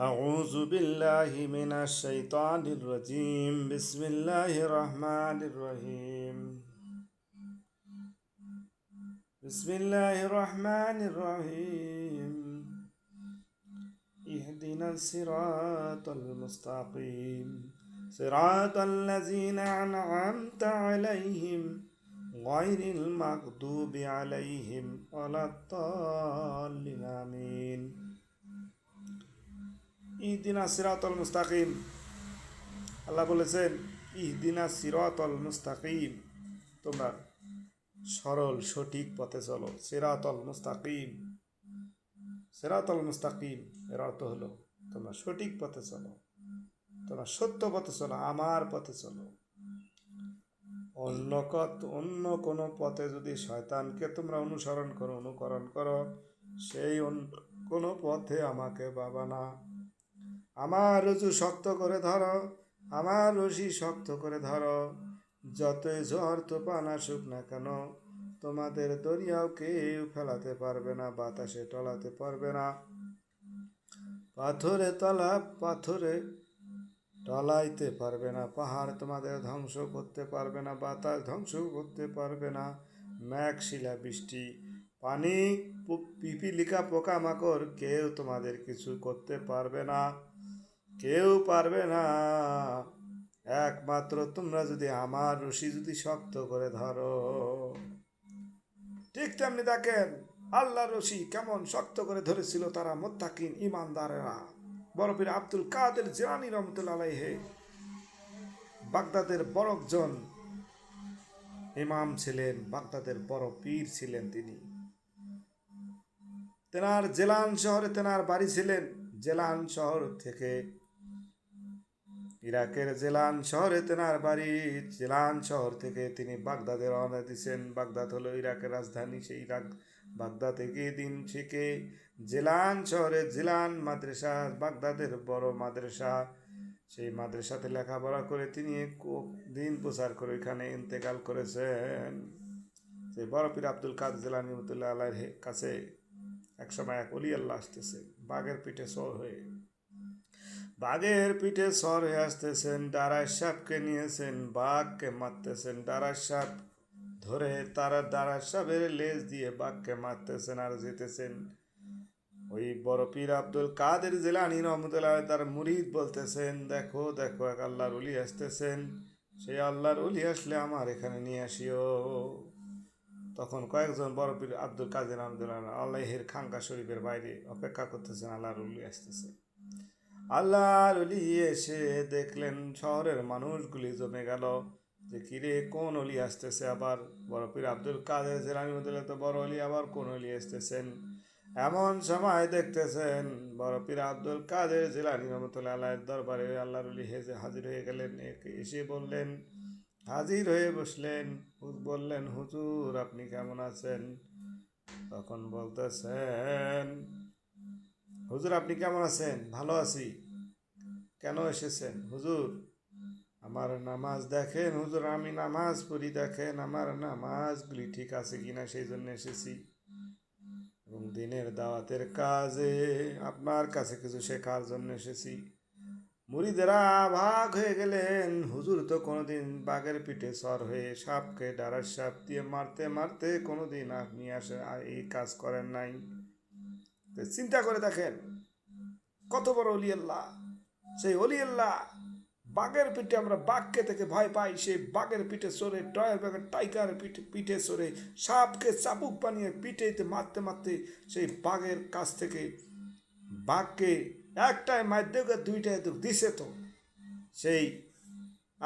أعوذ بالله من الشيطان الرجيم. بسم الله الرحمن الرحيم. بسم الله الرحمن الرحيم. اهدنا الصراط المستقيم. صراط الذين أنعمت عليهم غير المغضوب عليهم ولا الضالين. آمين. ইহদিনা সিরাতল মুস্তাকিম। আল্লাহ বলেছেন, ইহদিনা সিরাতল মুস্তাকিম। তোমরা সরল, সঠিক পথে চলো। সিরাতল মুস্তাকিম। সিরাতল মুস্তাকিম এর অর্থ হলো, তোমরা সঠিক পথে চলো। তোমরা সত্য পথে চলো, আমার পথে চলো। অন্য কত, অন্য কোনো পথে যদি শয়তানকে তোমরা অনুসরণ করো, অনুকরণ করো, সেই কোনো পথে আমাকে বাবা না। আমার রুজু শক্ত করে ধরো, আমার রশি শক্ত করে ধরো। যতই ঝড়, তুফান আসুক না কেন, তোমাদের দরিয়াও কেউ ফেলাতে পারবে না, বাতাসে টলাতে পারবে না। পাথরে তলা, পাথরে টলাইতে পারবে না, পাহাড় তোমাদের ধ্বংস করতে পারবে না, বাতাস ধ্বংস করতে পারবে না। ম্যাঘ, শিলা, বৃষ্টি, পানি পিপিলিকা, পোকামাকড়, কেউ তোমাদের কিছু করতে পারবে না। কেউ পারবে না। একমাত্র তোমরা যদি আমার রশি যদি শক্ত করে ধরো। ঠিক তেমনি দেখেন আল্লাহ রশি কেমন শক্ত করে ধরেছিল তারা মোত্তাকিন ইমানদারেরা বরফির আব্দুল কাদের জিরানি রহমতুল্লাহ হে বাগদাদের বড়কজন ইমাম ছিলেন, বাগদাদের বড় পীর ছিলেন তিনি। তেনার জেলান শহরে তেনার বাড়ি ছিলেন। জেলান শহর থেকে ইরাকের জেলান শহরে তেনার বাড়ি, জেলান শহর থেকে তিনি বাগদাদে রওনা দিয়েছেন বাগদাদ হলো ইরাকের রাজধানী, সেই ইরাক বাগদাদ থেকে দিন থেকে জেলান শহরে জেলান মাদ্রাসা, বাগদাদের বড় মাদ্রাসা, সেই মাদ্রাসাতে লেখাপড়া করে তিনি দিন প্রচার করে ওইখানে ইন্তেকাল করেছেন। সেই বড় পীর আব্দুল কাদের জেলানি রহমতুল্লাহ আল্লাহর হে- কাছে একসময় এক অলি আল্লাহ আসতেছে, বাঘের পিঠে সর হয়ে। বাঘের পিঠে সরে আসতেছেন ডারাই সাপকে নিয়েছেন, বাঘকে মারতেছেন ডারাই সাপ ধরে তারা ডারাই সাপের লেজ দিয়ে বাঘকে মারতেছেন আর যেতেছেন। ওই বড় পীর আব্দুল কাদের জেলানি রহমতুল্লাহ তার মুরিদ বলতেছেন, দেখো দেখো, এক আল্লাহর উলি আসতেছেন, সেই আল্লাহর উলি আসলে আমার এখানে নিয়ে আসিও। তখন কয়েকজন বড় পীর আব্দুল কাদের আহমদুল্লাহ আল্লাহের খাঙ্কা শরীফের বাইরে অপেক্ষা করতেছেন, আল্লাহর উলি আসতেছে। আল্লাহর উলি এসে দেখলেন শহরের মানুষগুলি জমে গেল। যে কিরে কোন অলি আসতেছে আবার? বড় পীর আব্দুল কাদের জেলানি মধ্যে তো বড় অলি, আবার কোন অলি আসতেছেন? এমন সময় দেখতেছেন বড় পীর আব্দুল কাদের জেলানি রহমতুল্লাহ আল্লাহের দরবারে আল্লাহর উলি হেজে হাজির হয়ে গেলেন। এসে বললেন, হাজির হয়ে বসলেন। বললেন, হুজুর, আপনি কেমন আছেন? তখন বলতেছেন হুজুর, আপনি কেমন আছেন? ভালো আছি। কেন এসেছেন? হুজুর, আমার নামাজ দেখেন, হুজুর, আমি নামাজ পড়ি, দেখেন আমার নামাজগুলি ঠিক আছে কিনা, সেই জন্য এসেছি। এবং দিনের দাওয়াতের কাজে আপনার কাছে কিছু শেখার জন্য এসেছি। মুড়িদেরা ভাগ হয়ে গেলেন। হুজুর তো কোনোদিন বাঘের পিঠে সর হয়ে সাপকে ডারার সাপ দিয়ে মারতে মারতে কোনোদিন আপনি আসে এই কাজ করেন নাই। চিন্তা করে দেখেন। কত বড় অলি আল্লাহ। সেই অলি আল্লাহ বাঘের পিঠে আমরা বাঘকে থেকে ভয় পাই, সেই বাঘের পিঠে সরে টয়ের বাঘের টাইগার পিঠে পিঠে সরে সাপকে চাবুক বানিয়ে পিঠেতে মারতে মারতে সেই বাঘের কাছ থেকে বাঘকে একটাই মাধ্যমে দুইটাই তো দিছে তো। সেই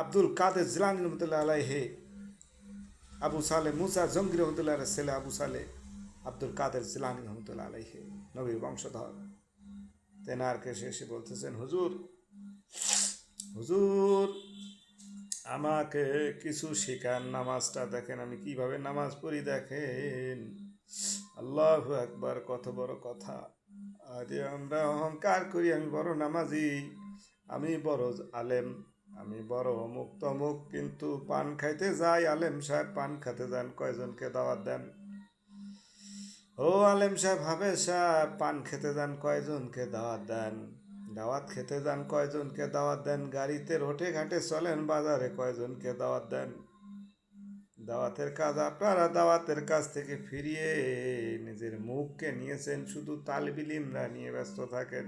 আব্দুল কাদের জিলানি রহমতুল্লাহ আলাইহে, আবু সালে মুসা জঙ্গি রহমতুল্লাহ ছেলে আবু সালে আব্দুল কাদের জিলানি রহমতুল্লাহ আলাইহে, নবীর বংশধর। তেনারকে সে এসে বলতেছেন, হুজুর হুজুর, আমাকে কিছু শেখান নামাজটা দেখেন, আমি কীভাবে নামাজ পড়ি দেখেন? আল্লাহ একবার কত বড় কথা। আরে আমরা অহংকার করি, আমি বড় নামাজি, আমি বড় আলেম, আমি বড় অমুক তমুক কিন্তু পান খাইতে যাই, আলেম সাহেব পান খাতে যান, কয়জনকে দাওয়াত দেন? ও আলেম সাহেব, হাফেজ সাহেব, পান খেতে যান কয়জনকে দাওয়াত দেন? দাওয়াত খেতে যান কয়জনকে দাওয়াত দেন? গাড়িতে রোটে ঘাটে চলেন, বাজারে কয়জনকে দাওয়াত দেন? দাওয়াতের কাজ আপনারা দাওয়াতের কাজ থেকে ফিরিয়ে নিজের মুখকে নিয়েছেন, শুধু তালবিলিমরা নিয়ে ব্যস্ত থাকেন।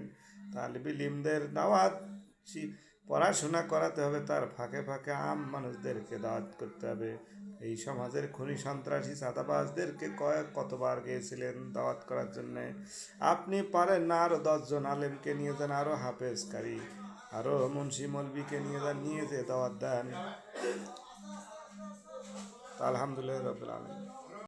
তালবিলিমদের দাওয়াত পড়াশোনা করাতে হবে, তার ফাঁকে ফাঁকে আম মানুষদেরকে দাওয়াত করতে হবে। এই সমাজের খনি সন্ত্রাসী সাদাবাজদেরকে কয়েক কতবার গিয়েছিলেন দাওয়াত করার জন্য। আপনি পারেন না আরও দশজন আলেমকে নিয়ে যান আরও হাফেজকারী আরও মুন্সি মলবিকে নিয়ে যান, নিয়ে যে দাওয়াত দেন। আলহামদুলিল্লাহ রবিল আলম